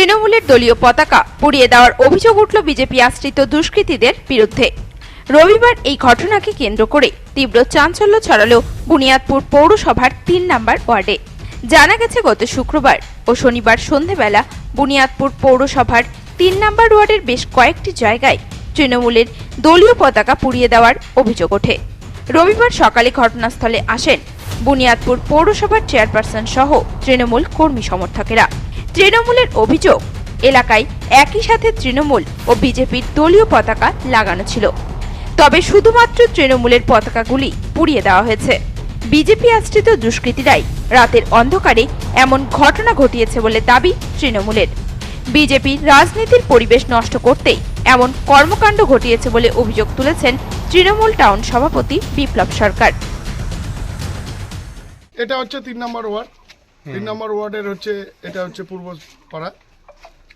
তৃণমূলের দলীয় পতাকা পুড়িয়ে দেওয়ার অভিযোগ উঠল বিজেপি আশ্রিত দুষ্কৃতীদের বিরুদ্ধে। রবিবার এই ঘটনাকে কেন্দ্র করে তীব্র চাঞ্চল্য ছড়ালো বুনিয়াদপুর পৌরসভার তিন নম্বর ওয়ার্ডে। জানা গেছে, গত শুক্রবার ও শনিবার সন্ধেবেলা বুনিয়াদপুর পৌরসভার তিন নম্বর ওয়ার্ডের বেশ কয়েকটি জায়গায় তৃণমূলের দলীয় পতাকা পুড়িয়ে দেওয়ার অভিযোগ ওঠে। রবিবার সকালে ঘটনাস্থলে আসেন বুনিয়াদপুর পৌরসভার চেয়ারপারসন সহ তৃণমূল কর্মী সমর্থকেরা। তৃণমূলের অভিযোগ। এলাকায় একই সাথে তৃণমূল ও বিজেপির দলীয় পতাকা লাগানো ছিল। তবে শুধুমাত্র তৃণমূলের পতাকাগুলি পুড়িয়ে দেওয়া হয়েছে। বিজেপি আশ্রিত দুষ্কৃতীরাই রাতের অন্ধকারে এমন ঘটনা ঘটিয়েছে বলে দাবি তৃণমূলের। বিজেপি রাজনীতির পরিবেশ নষ্ট করতেই এমন কর্মকাণ্ড ঘটিয়েছে বলে অভিযোগ তুলেছেন তৃণমূল টাউন সভাপতি বিপ্লব সরকার। এটা হচ্ছে তিন নম্বর ওয়ার্ড। তিন নম্বর ওয়ার্ডের হচ্ছে এটা হচ্ছে পূর্ব পাড়া।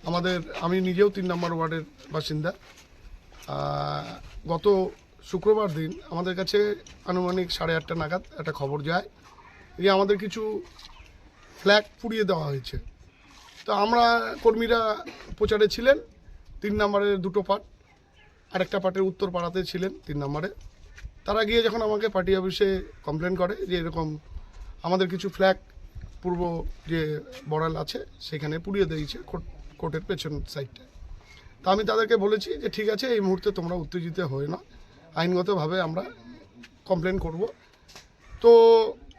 আমাদের আমি নিজেও তিন নম্বর ওয়ার্ডের বাসিন্দা। গত শুক্রবার দিন আমাদের কাছে আনুমানিক সাড়ে আটটা নাগাদ একটা খবর যায়। যে আমাদের কিছু ফ্ল্যাগ পুড়িয়ে দেওয়া হয়েছে। তো আমরা কর্মীরা প্রচারে ছিলেন তিন নম্বরের দুটো পার্ট আরেকটা পার্টের উত্তর পাড়াতে ছিলেন তিন নম্বরে। তারা গিয়ে যখন আমাকে পার্টি অফিসে কমপ্লেন করে যে এরকম আমাদের কিছু ফ্ল্যাগ পূর্ব যে বড়াল আছে, সেখানে পুড়িয়ে দিয়েছে কোর্ট- কোর্টের পেছন সাইডটা তা আমি তাদেরকে বলেছি যে, ঠিক আছে, এই মুহূর্তে তোমরা উত্তেজিত হয়ে না আইনগতভাবে আমরা কমপ্লেন করব। তো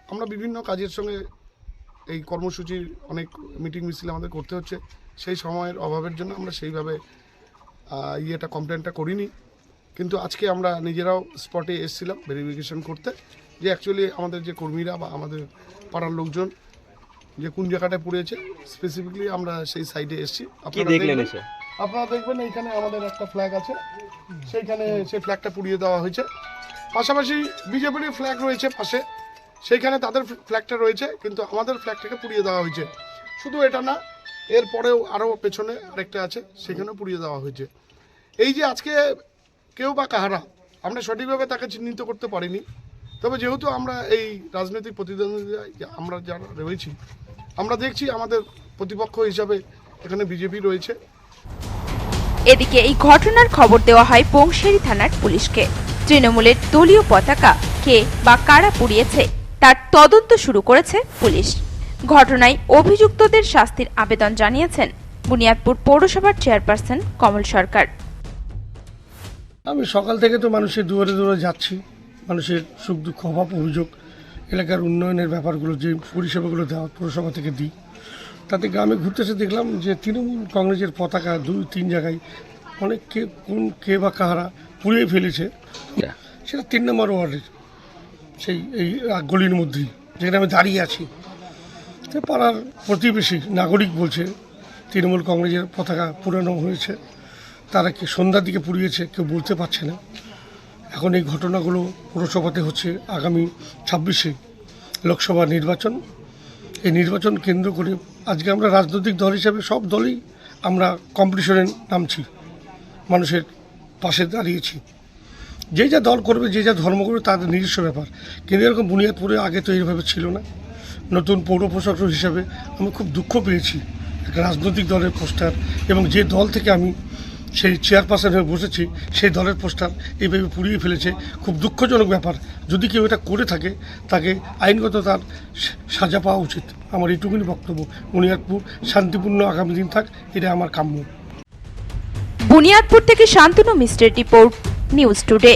আমরা বিভিন্ন কাজের সঙ্গে এই কর্মসূচির অনেক মিটিং মিছিল আমাদের করতে হচ্ছে। সেই সময়ের অভাবের জন্য আমরা সেইভাবে ইয়েটা কমপ্লেনটা করিনি। কিন্তু আজকে আমরা নিজেরাও স্পটে এসেছিলাম ভেরিফিকেশন করতে যে অ্যাকচুয়ালি আমাদের যে কর্মীরা বা আমাদের পাড়ার লোকজন যে কোন জায়গাটায় পুড়েছে স্পেসিফিকলি আমরা সেই সাইডে এসেছি। আপনারা দেখলেন দেখবেন- এসে? আপনারা দেখবেন এইখানে আমাদের একটা ফ্ল্যাগ আছে। সেইখানে সেই ফ্ল্যাগটা পুড়িয়ে দেওয়া হয়েছে। পাশাপাশি বিজেপির ফ্ল্যাগ রয়েছে পাশে। সেইখানে তাদের ফ্ল্যাগটা রয়েছে কিন্তু আমাদের ফ্ল্যাগটাকে পুড়িয়ে দেওয়া হয়েছে। শুধু এটা না এরপরেও আরও পেছনে আরেকটা আছে সেখানেও পুড়িয়ে দেওয়া হয়েছে। এই যে আজকে কেউ বা কাহারা আমরা সঠিকভাবে তাকে চিহ্নিত করতে পারিনি। তবে যেহেতু আমরা এই রাজনৈতিক প্রতিদ্বন্দ্বিতায় যে আমরা যারা রয়েছি আমরা দেখছি আমাদের প্রতিপক্ষ হিসাবে এখানে বিজেপি রয়েছে। এদিকে এই ঘটনার খবর দেওয়া হয় বংশেরি থানার পুলিশকে। তৃণমূলের দলীয় পতাকা কে বা কারা পুড়িয়েছে তার তদন্ত শুরু করেছে পুলিশ। ঘটনায় অভিযুক্তদের শাস্তির আবেদন জানিয়েছেন বুনিয়াদপুর পৌরসভার চেয়ারপারসন কমল সরকার। আমি সকাল থেকে তো মানুষের দুয়ারে দুয়ারে যাচ্ছি। মানুষের সুখ দুঃখ অভাব অভিযোগ। এলাকার উন্নয়নের ব্যাপারগুলো যে পরিষেবাগুলো দেওয়া পৌরসভা থেকে দিই তাতে গ্রামে ঘুরতে এসে দেখলাম যে তৃণমূল কংগ্রেসের পতাকা দুই তিন জায়গায় অনেক কে কোন কে বা কাহারা পুড়িয়ে ফেলেছে। সেটা তিন নম্বর ওয়ার্ডের সেই এই গলির মধ্যেই যেখানে আমি দাঁড়িয়ে আছি। তো পাড়ার প্রতিবেশী নাগরিক বলছে তৃণমূল কংগ্রেসের পতাকা পুরানো হয়েছে। তারা কি সন্ধ্যার দিকে পুড়িয়েছে কেউ বলতে পারছে না। এখন এই ঘটনাগুলো পৌরসভাতে হচ্ছে আগামী ছাব্বিশে লোকসভা নির্বাচন। এই নির্বাচন কেন্দ্র করে আজকে আমরা রাজনৈতিক দল হিসাবে সব দলই আমরা কম্পিটিশনে নামছি, মানুষের পাশে দাঁড়িয়েছি। যে যা দল করবে, যে যা ধর্ম করবে তাদের নিজস্ব ব্যাপার। কিন্তু এরকম বুনিয়াদপুরে আগে তো এইভাবে ছিল না। নতুন পৌর প্রশাসক হিসাবে আমি খুব দুঃখ পেয়েছি। রাজনৈতিক দলের পোস্টার এবং যে দল থেকে আমি সেই চেয়ারপারসন হয়ে বসেছি, সেই দলের পোস্টার এইভাবে পুড়িয়ে ফেলেছে। খুব দুঃখজনক ব্যাপার। যদি কেউ এটা করে থাকে, তাকে আইনগত তার সাজা পাওয়া উচিত। আমার এইটুকুনি বক্তব্য। বুনিয়াদপুর শান্তিপূর্ণ আগামী দিন থাক, এটা আমার কাম্য। বুনিয়াদপুর থেকে শান্তনু মিস্ত্রের রিপোর্ট, নিউজ টুডে।